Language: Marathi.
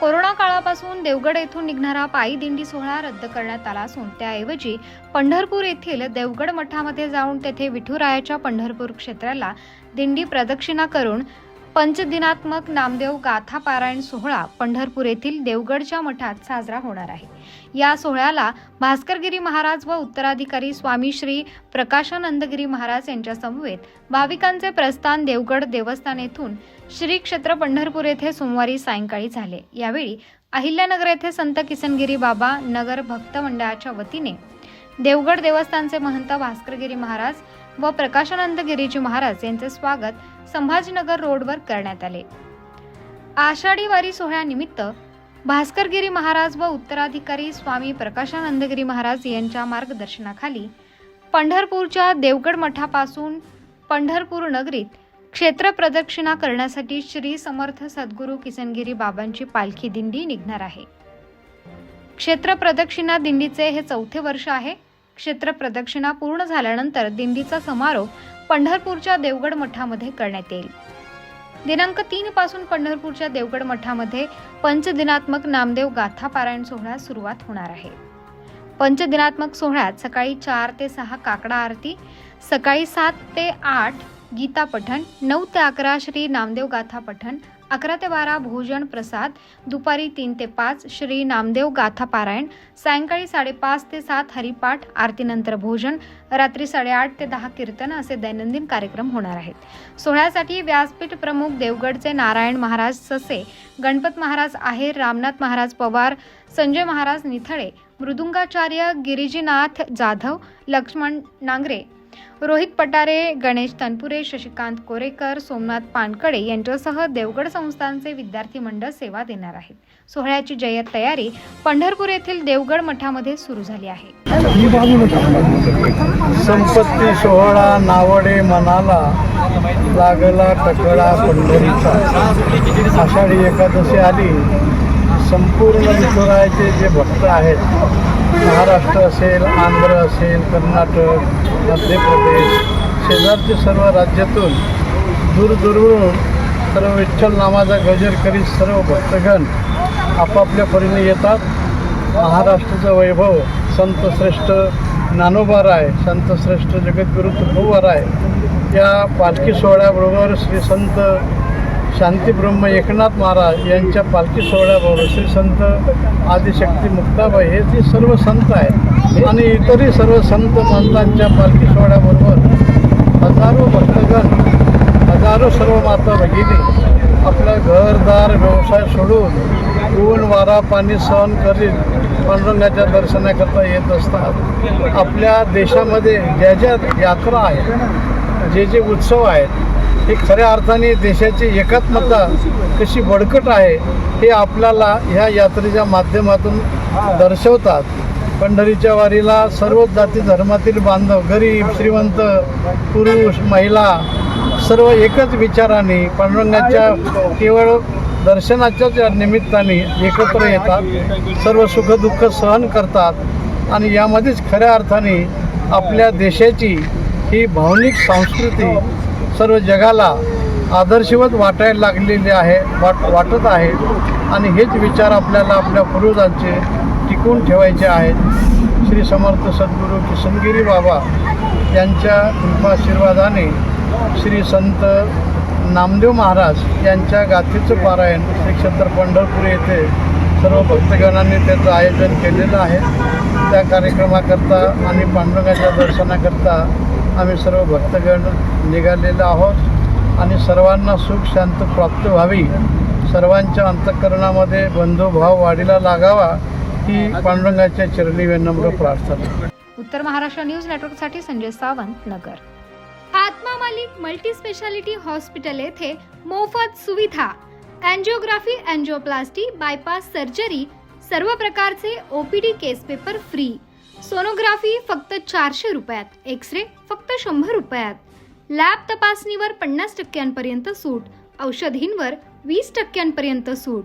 कोरोना काळापासून देवगड येथून निघणारा पायी दिंडी सोहळा रद्द करण्यात आला असून त्याऐवजी पंढरपूर येथील देवगड मठामध्ये जाऊन तेथे विठुरायाच्या पंढरपूर क्षेत्राला दिंडी प्रदक्षिणा करून पंचदिनात्मक नामदेव गाथा पारायण सोहळा पंढरपूर येथील देवगडच्या मठात साजरा होणार आहे. या सोहळ्याला भास्करगिरी महाराज व उत्तराधिकारी स्वामी श्री प्रकाशानंदगिरी महाराज यांच्या समवेत भाविकांचे प्रस्थान देवगड देवस्थान येथून श्री क्षेत्र पंढरपूर येथे सोमवारी सायंकाळी झाले. यावेळी अहिल्यानगर येथे संत किसनगिरी बाबा नगर भक्त मंडळाच्या वतीने देवगड देवस्थानचे महंत भास्करगिरी महाराज व प्रकाशानंद गिरीजी महाराज यांचे स्वागत संभाजीनगर रोडवर करण्यात आले. आषाढी वारी सोहळ्यानिमित्त भास्करगिरी महाराज व उत्तराधिकारी स्वामी प्रकाशानंदगिरी महाराज यांच्या मार्गदर्शनाखाली पंढरपूरच्या देवगड मठापासून पंढरपूर नगरीत क्षेत्र प्रदक्षिणा करण्यासाठी श्री समर्थ सद्गुरू किसनगिरी बाबांची पालखी दिंडी निघणार आहे. क्षेत्र प्रदक्षिणा दिंडीचे हे चौथे वर्ष आहे. क्षेत्र प्रदक्षिणा पूर्ण झाल्यानंतर दिंडीचा समारोप पंढरपूरच्या देवगड मठामध्ये करण्यात येईल. दिनांक तीन पासून पंढरपूरच्या देवगड मठामध्ये पंचदिनात्मक नामदेव गाथा पारायण सोहळ्यास सुरुवात होणार आहे. पंचदिनात्मक सोहळ्यात सकाळी चार ते सहा काकडा आरती सकाळी सात ते आठ गीता पठण नऊ ते अकरा श्री नामदेव गाथा पठण अकरा ते बारा भोजन प्रसाद दुपारी तीन ते पाच श्री नामदेव गाथा पारायण सायंकाळी साडेपाच ते सात हरिपाठ आरतीनंतर भोजन रात्री साडेआठ ते दहा कीर्तन असे दैनंदिन कार्यक्रम होणार आहेत. सोहळ्यासाठी व्यासपीठ प्रमुख देवगडचे नारायण महाराज ससे गणपत महाराज आहेर रामनाथ महाराज पवार संजय महाराज निथळे मृदुंगाचार्य गिरिजीनाथ जाधव लक्ष्मण नांगरे रोहित पटारे गणेश तनपुरे शशिकांत कोरेकर सोमनाथ पानकडे यांच्यासह देवगड संस्थांचे विद्यार्थी मंडळ सेवा देणार आहेत. सोहळ्याची जय्यत तयारी पंढरपूर येथील देवगड मठामध्ये सुरू झाली आहे. संपत्ती सोहळा नावडे मनाला लागला टकळा पंढरीचा. आषाढी एकादशी आली संपूर्ण विठुरायाचे जे भक्त आहेत महाराष्ट्र असेल आंध्र असेल कर्नाटक मध्य प्रदेश शेजारचे सर्व राज्यातून दूरदूरवरून सर्व विठ्ठल नामाचा गजर करीत सर्व भक्तगण आपापल्या परीने येतात. महाराष्ट्राचं वैभव संत श्रेष्ठ ज्ञानोबाराय संत श्रेष्ठ जगद्गुरु तुकोबाराय या पालखी सोहळ्याबरोबर श्री संत शांतीब्रह्म एकनाथ महाराज यांच्या पालखी सोहळ्याबरोबर श्री संत आदिशक्ती मुक्ताबाई हे जे सर्व संत आहेत आणि इतरही सर्व संत संतांच्या पालखी सोहळ्याबरोबर हजारो भक्तगण हजारो सर्व माता भगिनी आपलं घरदार व्यवसाय सोडून ऊन वारा पाणी सहन करीत पांडुरंगाच्या दर्शनाकरता येत असतात. आपल्या देशामध्ये ज्या ज्या यात्रा आहेत जे जे उत्सव आहेत हे खऱ्या अर्थाने देशाची एकात्मता कशी बळकट आहे हे आपल्याला ह्या यात्रेच्या माध्यमातून दर्शवतात. पंढरीच्या वारीला सर्व जाती धर्मातील बांधव गरीब श्रीमंत पुरुष महिला सर्व एकच विचाराने पांडुरंगाच्या केवळ दर्शनाच्याच या निमित्ताने एकत्र येतात सर्व सुखदुःख सहन करतात आणि यामध्येच खऱ्या अर्थाने आपल्या देशाची ही भावनिक संस्कृती सर्व जगाला आदर्शवत वाटायला लागलेली आहे वाट वाटत आहे. आणि हेच विचार आपल्याला आपल्या पूर्वजांचे टिकून ठेवायचे आहेत. श्री समर्थ सद्गुरू किसनगिरी बाबा यांच्या कृपाशीर्वादाने श्री संत नामदेव महाराज यांच्या गाथीचं पारायण श्री क्षेत्र पंढरपूर येथे सर्व भक्तगणांनी त्याचं आयोजन केलेलं आहे. त्या कार्यक्रमाकरता आणि पांडुरंगाच्या दर्शनाकरता आम्ही सर्व भक्तगण निघालेलो आहोत आणि सर्वांना सुख शांत प्राप्त व्हावी. सर्वांच्या अंतःकरणामध्ये बंधुभाव वाढीला लागावा. ही पांडुरंगाच्या चरणी विनम्र प्रार्थना. उत्तर महाराष्ट्र न्यूज नेटवर्कसाठी Sanjay Sawant Nagar. Atma Malik multi speciality hospital येथे मोफत सुविधा. अँजिओग्राफी अँजिओप्लास्टी बायपास सर्जरी सर्व प्रकारचे OPD case paper free. Sonography फक्त चारशे रुपयात एक्स रे फक्त शंभर रुपयात. लॅब तपासणीवर पन्नास टक्क्यांपर्यंत सूट औषधींवर वीस टक्क्यांपर्यंत सूट.